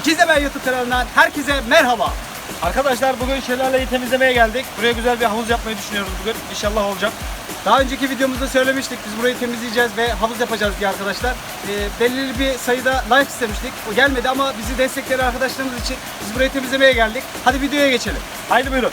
İkizemel YouTube kanalından herkese merhaba. Arkadaşlar bugün şelaleyi temizlemeye geldik. Buraya güzel bir havuz yapmayı düşünüyoruz bugün. İnşallah olacak. Daha önceki videomuzda söylemiştik biz burayı temizleyeceğiz ve havuz yapacağız diye arkadaşlar. Ee, belirli bir sayıda like istemiştik. O gelmedi ama bizi destekleyen arkadaşlarımız için biz burayı temizlemeye geldik. Hadi videoya geçelim. Haydi buyurun.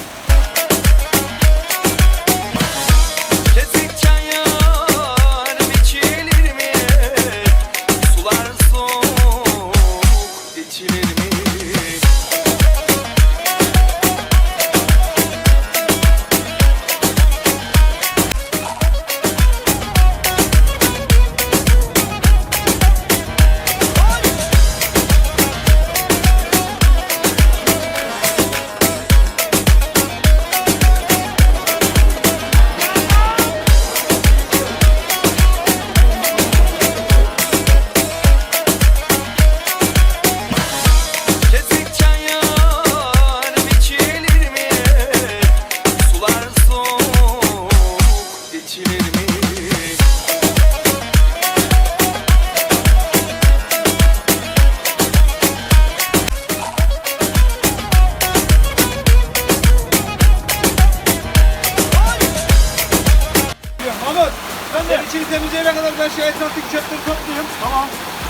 İçini temizleyene kadar ben şu etraftaki çöpleri toplayayım. Tamam.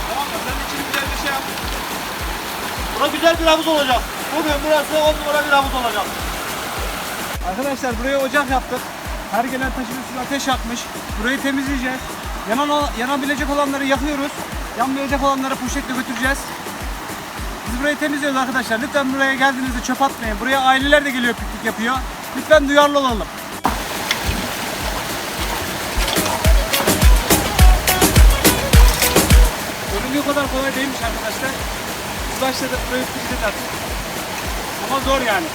Tamam mı? Sen içini güzel bir şey yap. Bura güzel bir havuz olacak. Bugün burası on numara bir havuz olacak. Arkadaşlar buraya ocak yaptık. Her gelen taşın üstüne ateş yakmış. Burayı temizleyeceğiz. Yanan, yanabilecek olanları yakıyoruz. Yanmayacak olanları poşetle götüreceğiz. Biz burayı temizliyoruz arkadaşlar. Lütfen buraya geldiğinizde çöp atmayın. Buraya aileler de geliyor piknik yapıyor. Lütfen duyarlı olalım. Göründüğü kadar kolay değilmiş arkadaşlar. Biz başladık böyle bitireceğiz artık. Ama zor yani.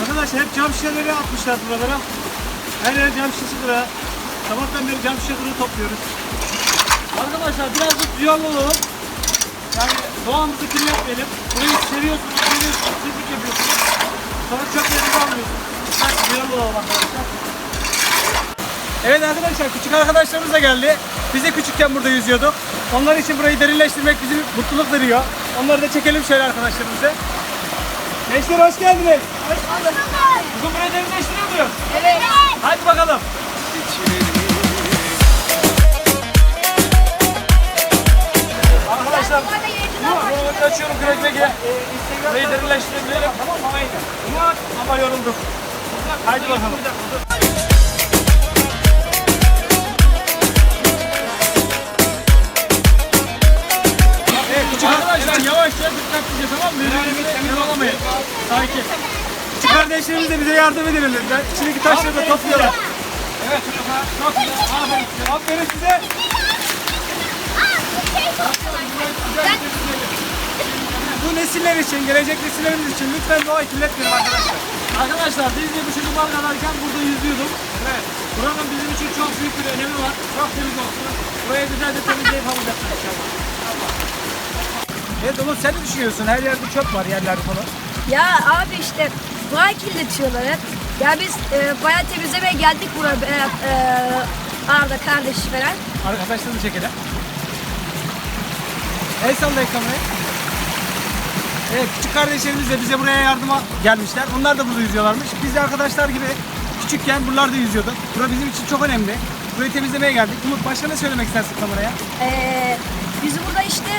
Arkadaşlar hep cam şişeleri atmışlar buralara. Her yer cam şişesi bura. Sabahtan beri cam şişeleri topluyoruz. Arkadaşlar birazcık duyarlı olalım. Yani doğamızı kirletmeyelim. Burayı seviyorsunuz, seviyorsunuz, pislik yapıyorsunuz. Sonra çöplerinizi almıyorsunuz. Lütfen duyarlı olalım arkadaşlar. Evet arkadaşlar küçük arkadaşlarımız da geldi. Biz de küçükken burada yüzüyorduk. Onlar için burayı derinleştirmek bizi mutluluk veriyor. Onları da çekelim şöyle arkadaşlarımıza. Gençler hoş geldiniz. Hoş bulduk. Bugün burayı derinleştiriyor muyuz? Evet. Hadi bakalım. Arkadaşlar Bu açıyorum kürek megi. Burayı derinleştirelim. Tamam mı? Ama ama yorulduk. Haydi bakalım. Arkadaşlar yavaşça dikkatlice tamam mı? Birbirimizi yaralamayın. Sakin. Küçük kardeşlerimiz de bize yardım edelim lütfen. İçindeki taşları da toplayalım. Evet çocuklar. Çok güzel. Aferin size. Aferin size. Bu nesiller için, gelecek nesillerimiz için lütfen doğayı kirletmeyelim arkadaşlar. Arkadaşlar biz de bu çocuklar kadarken burada yüzüyorduk. Evet. Buranın bizim için çok büyük bir önemi var. Çok temiz olsun. Buraya güzelce temizleyip havuz yapacağız inşallah. Evet Umut sen ne düşünüyorsun? Her yerde çöp var yerlerde falan. Ya abi işte burayı kirletiyorlar hep. Ya biz e, bayağı temizlemeye geldik buraya Berat, e, Arda kardeş falan. Arkadaşlarını çekelim. El sallayın kamerayı. Evet küçük kardeşlerimiz de bize buraya yardıma gelmişler. Onlar da burada yüzüyorlarmış. Biz de arkadaşlar gibi küçükken buralarda yüzüyorduk. Bura bizim için çok önemli. Burayı temizlemeye geldik. Umut başka ne söylemek istersin kameraya? E, biz burada işte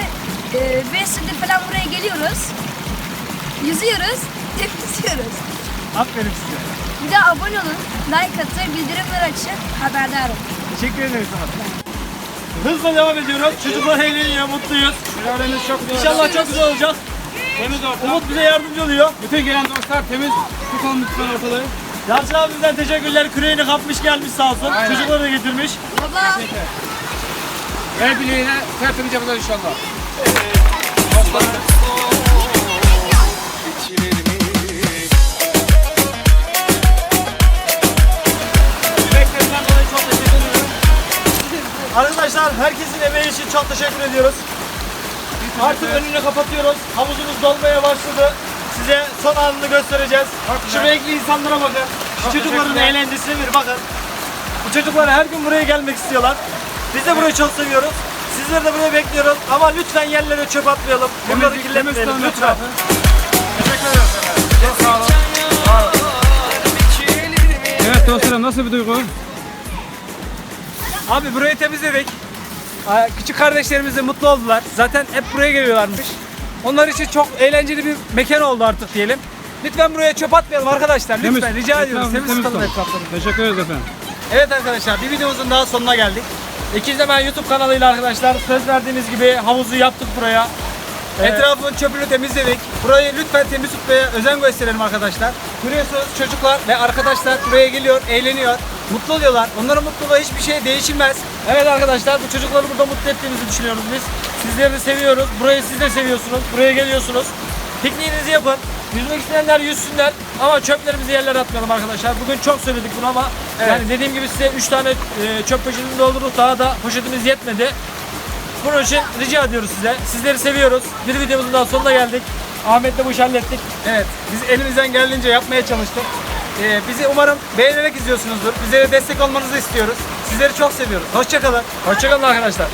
e, 5 senedir falan buraya geliyoruz. Yüzüyoruz, temizliyoruz. Aferin size. Bir de abone olun, like atın, bildirimler açın, haberdar olun. Teşekkür ederiz sana. Hızla devam ediyoruz. Çocuklar eğleniyor, mutluyuz. Şölenimiz çok güzel. İnşallah çok güzel olacak. Temiz ortam. Umut bize yardımcı oluyor. Bütün gelen dostlar temiz tutalım lütfen ortalığı. Yalçın abimizden teşekkürler. Küreğini kapmış gelmiş sağ olsun. Aynen. Çocukları da getirmiş. Baba. El bileğine tertemiz yapacağız inşallah. Sular teşekkür ediyoruz. Artık önünü kapatıyoruz. Havuzumuz dolmaya başladı. Size son anını göstereceğiz. Şu renkli insanlara bakın. Şu çocukların eğlencesine bir bakın. Bu çocuklar her gün buraya gelmek istiyorlar. Biz de burayı çok seviyoruz. Sizleri de buraya bekliyoruz. Ama lütfen yerlere çöp atmayalım. Bunları kirletmeyelim lütfen. Teşekkür ederiz. Çok sağ olun. Evet dostlarım nasıl bir duygu? Abi burayı temizledik. Küçük kardeşlerimiz de mutlu oldular. Zaten hep buraya geliyorlarmış. Onlar için çok eğlenceli bir mekan oldu artık diyelim. Lütfen buraya çöp atmayalım arkadaşlar. Lütfen rica ediyoruz. Temiz, tutalım etrafları. Teşekkür ederiz efendim. Evet arkadaşlar bir videomuzun daha sonuna geldik. İkizlemen YouTube kanalıyla arkadaşlar söz verdiğimiz gibi havuzu yaptık buraya. Etrafın çöpünü temizledik. Burayı lütfen temiz tutmaya özen gösterelim arkadaşlar. Görüyorsunuz çocuklar ve arkadaşlar buraya geliyor, eğleniyor, mutlu oluyorlar. Onların mutluluğu hiçbir şey değişilmez. Evet arkadaşlar bu çocukları burada mutlu ettiğimizi düşünüyoruz biz. Sizleri de seviyoruz. Burayı siz de seviyorsunuz. Buraya geliyorsunuz. Pikniğinizi yapın. Yüzmek isteyenler yüzsünler ama çöplerimizi yerlere atmayalım arkadaşlar. Bugün çok söyledik bunu ama yani dediğim gibi size 3 tane e, çöp poşetini doldurduk. Daha da poşetimiz yetmedi. Bunun için rica ediyoruz size. Sizleri seviyoruz. Bir videomuzun daha sonuna geldik. Ahmet'le bu işi hallettik. Evet, biz elimizden geldiğince yapmaya çalıştık. Ee, bizi umarım beğenerek izliyorsunuzdur. Bizlere destek olmanızı istiyoruz. Sizleri çok seviyoruz. Hoşçakalın. Hoşçakalın arkadaşlar.